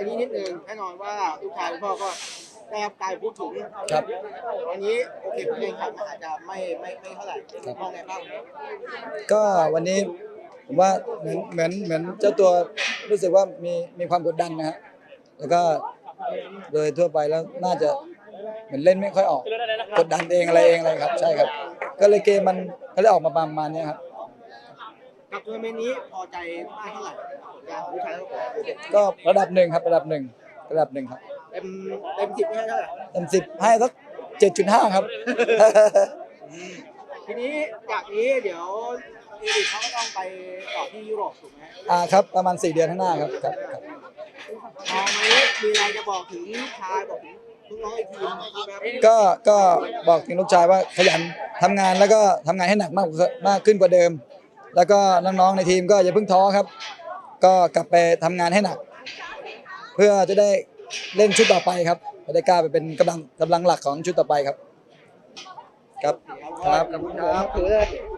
อันนี้นิดนึงแน่นอนว่าลูกชายคุณพ่อก็ได้รับการพูดถึงครับวันนี้โอเคผลการแข่งขันมันอาจจะไม่ไม่ไม่เท่าไหร่มองไงบ้างก็วันนี้ผมว่าเหมือนเหมือนเหมือนเจ้าตัวรู้สึกว่ามีมีความกดดันนะฮะแล้วก็โดยทั่วไปแล้วน่าจะเหมือนเล่นไม่ค่อยออก กดดันเองอะไรเองอะไรครับ ใช่ครับ ก็เลยเกมมันก็เลยออกมาประมาณนี้ครับ กับทัวร์นาเมนต์นี้พอใจมากเท่าไหร่ผลงานของลูกชายทั้งสองคนก็ระดับหนึ่งครับระดับหนึ่งระดับหนึ่งครับเต็มเต็มสิบให้เท่าไหร่เต็มสิบให้สักเจ็ดจุดห้าครับ ทีนี้จากนี้เดี๋ยวอีริกเขาก็ต้องไปต่อที่ยุโรปถูกไหมอ่าครับประมาณสี่เดือนข้างหน้าครับครับครับ มองไหมมีอะไรจะบอกถึงลูกชายบอกถึงลูกน้องในทีมครับก็ก็บอกถึงลูกชายว่าขยันทำงานแล้วก็ทำงานให้หนักมากมากขึ้นกว่าเดิม แล้วก็น้องๆในทีมก็อย่าเพิ่งท้อครับ ก็กลับไปทำงานให้หนัก เพื่อจะได้เล่นชุดต่อไปครับจะได้กล้าไปเป็นกำลังกำลังหลักของชุดต่อไปครับ ครับครับขอบคุณครับ